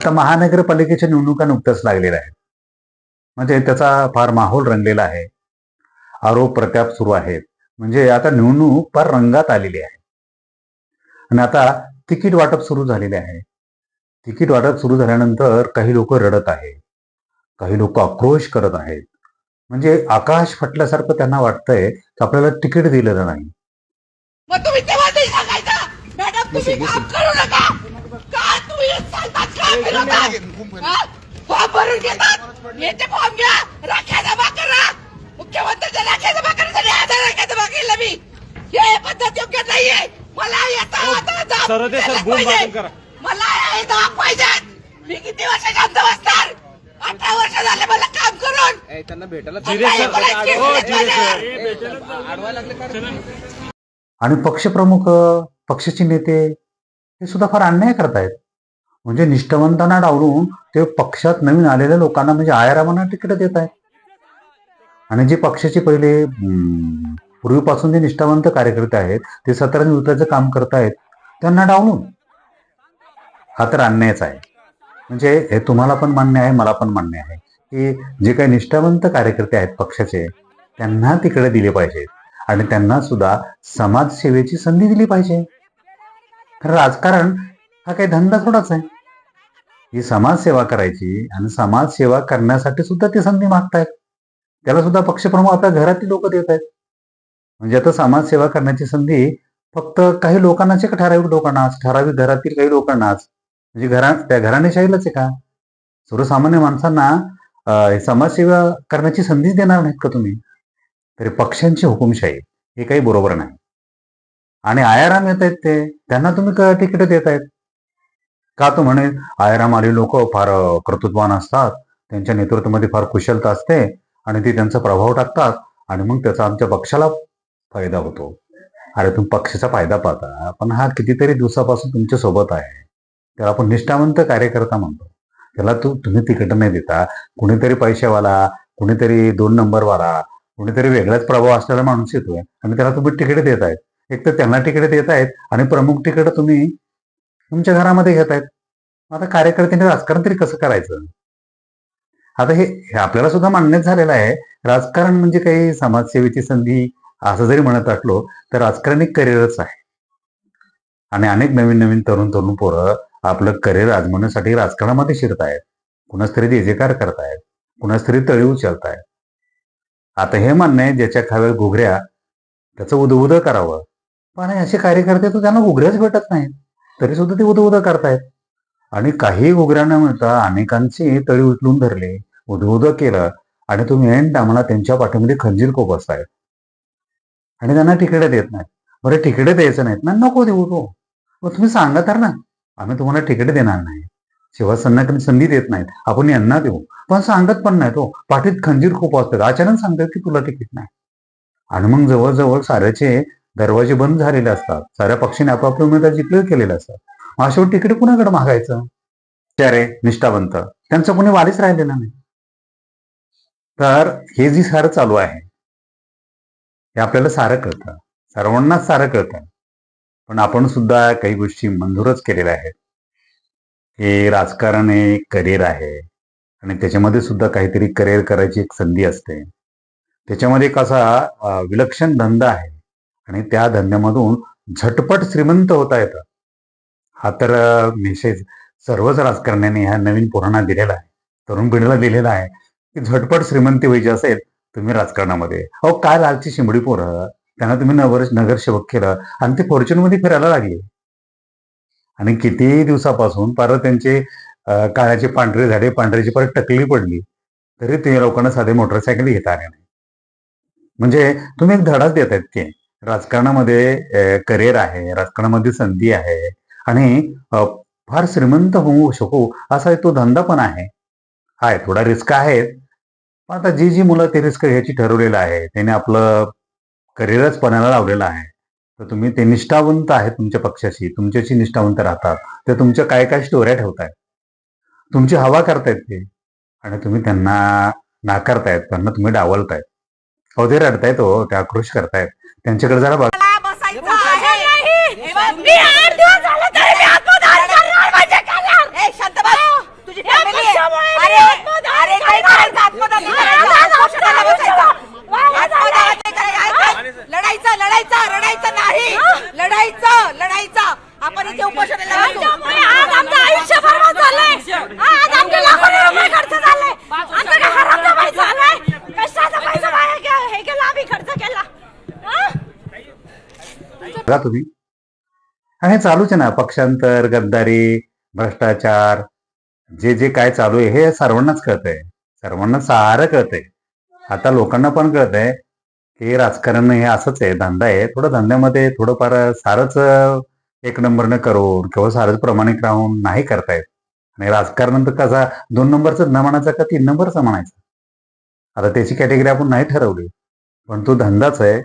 आता महानगरपालिकेच्या निवडणुका नुकत्याच लागलेल्या आहेत. म्हणजे त्याचा फार माहोल रंगलेला आहे. आरोप प्रत्याप सुरू आहेत. म्हणजे आता निवडणूक फार रंगात आलेली आहे. आणि आता तिकीट वाटप सुरू झालेले आहे. तिकीट वाटप सुरू झाल्यानंतर काही लोक रडत आहेत. काही लोक आक्रोश करत आहेत. म्हणजे आकाश फटल्यासारखं त्यांना वाटतंय की आपल्याला तिकीट दिलेलं नाही. तुम्ही का हे सांगतात? फॉर्म भरून घेतात? याचे फॉर्म घ्या राख्या जमा करा. मुख्यमंत्र्यांच्या राख्या जमा करण्यासाठी आधार राख्या जमा केलं मी. हे पद्धत योग्य नाहीये. मला येता आता जबाब सरदे सर, द्यायला बोल पाहिजे. बाजूला करा. मला हे जबाब पाहिजेत मी किती वर्ष शांत बसणार अठरा वर्ष झाले मला काम करून. त्यांना भेटायला आणि पक्षप्रमुख पक्षाचे नेते हे सुद्धा फार अन्याय करतायत. म्हणजे निष्ठावंतांना डावलून ते पक्षात नवीन आलेल्या लोकांना म्हणजे आयारामांना तिकीट देत आहेत आणि जे पक्षाचे पहिले पूर्वीपासून जे निष्ठावंत कार्यकर्ते आहेत ते सतरा निवृत्ताचं काम करतायत त्यांना डावलून. हा तर अन्यायच आहे. म्हणजे हे तुम्हाला पण मान्य आहे मला पण मान्य आहे की जे काही निष्ठावंत कार्यकर्ते आहेत पक्षाचे त्यांना तिकडे दिले पाहिजेत. आणि त्यांना सुद्धा समाजसेवेची संधी दिली पाहिजे. कारण राजकारण हा काही धंदा थोडाच आहे. ही समाजसेवा करायची आणि समाजसेवा करण्यासाठी सुद्धा ते संधी मागतायत. त्याला सुद्धा पक्षप्रमुख आपल्या घरातील लोक देत आहेत. म्हणजे आता समाजसेवा करण्याची संधी फक्त काही लोकांनाच आहे का ठराविक लोकांनाच? ठराविक घरातील काही लोकांनाच? म्हणजे घरा त्या घराणेशाहीलाच आहे का? सर्वसामान्य माणसांना समाजसेवा करण्याची संधीच देणार नाहीत का तुम्ही? तरी पक्षांची हुकुमशाही हे काही बरोबर नाही. आणि आयाराम येत आहेत ते. त्यांना तुम्ही क- तिकीट देत आहेत का तो म्हणे आयाराम आली लोक फार कर्तृत्वान असतात. त्यांच्या नेतृत्वामध्ये फार कुशलता असते आणि ते त्यांचा प्रभाव टाकतात आणि मग त्याचा आमच्या पक्षाला फायदा होतो. अरे तुम्ही पक्षाचा फायदा पाहता. पण हा कितीतरी दिवसापासून तुमच्यासोबत आहे. त्याला आपण निष्ठावंत कार्यकर्ता म्हणतो. त्याला तू तुम्ही तिकीट नाही देता. कुणीतरी पैशावाला कुणीतरी दोन नंबरवाला कुणीतरी वेगळाच प्रभाव असलेला माणूस येतोय आणि त्याला तुम्ही तिकीट देत आहेत एक तर त्यांना तिकडे देत आहेत आणि प्रमुख तिकीट तुम्ही तुमच्या घरामध्ये घेत आहेत. आता कार्यकर्त्यांनी राजकारण तरी कसं करायचं? आता हे आपल्याला सुद्धा मान्यच झालेलं आहे. राजकारण म्हणजे काही समाजसेवेची संधी असं जरी म्हणत असलो तर राजकारण एक करिअरच आहे. आणि अनेक नवीन नवीन तरुण तरुण पोरं आपलं करिअर आजमवण्यासाठी राजकारणामध्ये शिरत आहेत कुणाच तरी जेजेकार करतायत. कुणाच तरी तळी उचलतायत. आता हे मान्य आहे ज्याच्या खाव्यात घुगऱ्या त्याचं उद करावं. पण असे कार्यकर्ते तर त्यांना उघड्याच भेटत नाहीत. तरी सुद्धा ते उद करतायत. आणि काही घुगऱ्या न मिळता अनेकांची तळी उचलून धरले उदोद केलं आणि तुम्ही एंड आम्हाला त्यांच्या पाठीमध्ये खंजीर खूप असतायत आणि त्यांना तिकडे देत नाहीत. बरं तिकडे द्यायचं नाहीत ना? नको देऊ तो. मग तुम्ही सांगा तर ना. आम्ही तुम्हाला तिकडे देणार नाही. शिवसेनाकडे संधी देत नाहीत. आपण यांना देऊ. पण सांगत पण नाही तो. पाठीत खंजीर खूप असतात. अचानक सांगतात की तुला तिकीट नाही. आणि मग जवळजवळ साऱ्याचे दरवाजे बंद झालेले असतात. साऱ्या पक्षाने आपापल्या उमेदवार जिंकले केलेले असतात. मग तिकडे तिकीट कुणाकडे मागायचं? त्यारे निष्ठावंत. त्यांचं कोणी वालीच राहिलेलं नाही. तर हे जी सारं चालू आहे हे आपल्याला सारं कळतं. सर्वांनाच सारं कळतं. पण आपण सुद्धा काही गोष्टी मंजूरच केलेल्या आहेत. हे राजकारण हे करिअर आहे. आणि त्याच्यामध्ये सुद्धा काहीतरी करिअर करायची एक संधी असते. त्याच्यामध्ये एक असा विलक्षण धंदा आहे. आणि त्या धंद्यामधून झटपट श्रीमंत होता येतं. हा तर मेसेज सर्वच राजकारण्याने ह्या नवीन पोरांना दिलेला आहे. तरुण पिढीला दिलेला आहे. की झटपट श्रीमंती व्हायची असेल तुम्ही राजकारणामध्ये. अहो काय लालची शिंबडी पोरं. त्यांना तुम्ही नगर नगरसेवक केलं आणि ते फॉर्च्युनमध्ये फिरायला लागले. आणि किती दिवसापासून परत त्यांचे काळ्याचे पांढरे झाले पांढऱ्याची परत टकली पडली. तरी ते लोकांना साधे मोटरसायकल घेता आले नाही. म्हणजे तुम्ही एक धडाच देत आहेत की. राजकारणामध्ये करिअर आहे राजकारणामध्ये संधी आहे आणि फार श्रीमंत होऊ शकू असा तो धंदा पण आहे. हाय थोडा रिस्क आहे पण आता जी जी मुलं ते रिस्क घ्यायची ठरवलेलं आहे त्याने आपलं करिअरच पणाला लावलेलं आहे. तर तुम्ही ते निष्ठावंत आहे तुमच्या पक्षाशी तुमच्याशी निष्ठावंत राहतात. ते तुमच्या काय काय स्टोऱ्या ठेवतायत. तुमची हवा करतायत ते आणि तुम्ही त्यांना नाकारतायत त्यांना तुम्ही डावलतायत. अवधे ते रडतायत हो ते आक्रोश करतायत. त्यांच्याकडे जरा लढायचं लढायचं रडायचं नाही. लढायचं लढायचं. आपण इथे आत्मदहन तुम्ही. आणि हे चालूच आहे ना पक्षांतर गद्दारी भ्रष्टाचार जे जे काय चालू आहे हे सर्वांनाच कळतंय सर्वांना सारं कळतंय आता लोकांना पण कळतंय की राजकारण हे असंच आहे धंदा आहे. थोडं धंद्यामध्ये थोडंफार सारंच एक नंबरनं करून किंवा सारंच प्रमाणिक राहून नाही करतायत आणि राजकारण तर कसा दोन नंबरचं न म्हणायचा का तीन नंबरचं म्हणायचं? आता त्याची कॅटेगरी आपण नाही ठरवली. पण तो धंदाच आहे.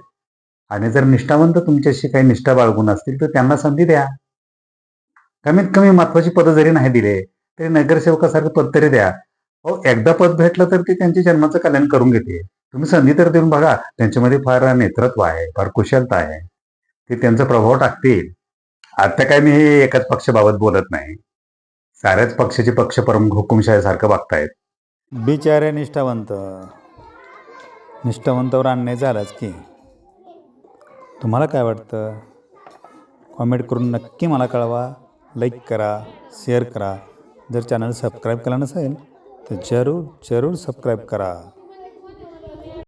आणि जर निष्ठावंत तुमच्याशी काही निष्ठा बाळगून असतील तर त्यांना संधी द्या. कमीत कमी महत्वाची पदं जरी नाही दिले तरी नगरसेवकासारखं पद तरी द्या. हो एकदा पद भेटलं तर ते त्यांच्या जन्माचं कल्याण करून घेते तुम्ही संधी तर देऊन बघा त्यांच्यामध्ये फार नेतृत्व आहे फार कुशलता आहे. ते त्यांचा प्रभाव टाकतील. आता काय मी हे एकाच पक्षाबाबत बोलत नाही. साऱ्याच पक्षाचे पक्ष प्रमुख हुकुमशाहीसारखं बघतायत. बिचारे निष्ठावंत. निष्ठावंतावर अन्याय झालाच की. तुम्हाला काय वाटतं? कॉमेंट करून नक्की मला कळवा लाईक करा शेअर करा. जर चॅनल सबस्क्राईब केला नसेल तर जरूर जरूर सबस्क्राईब करा.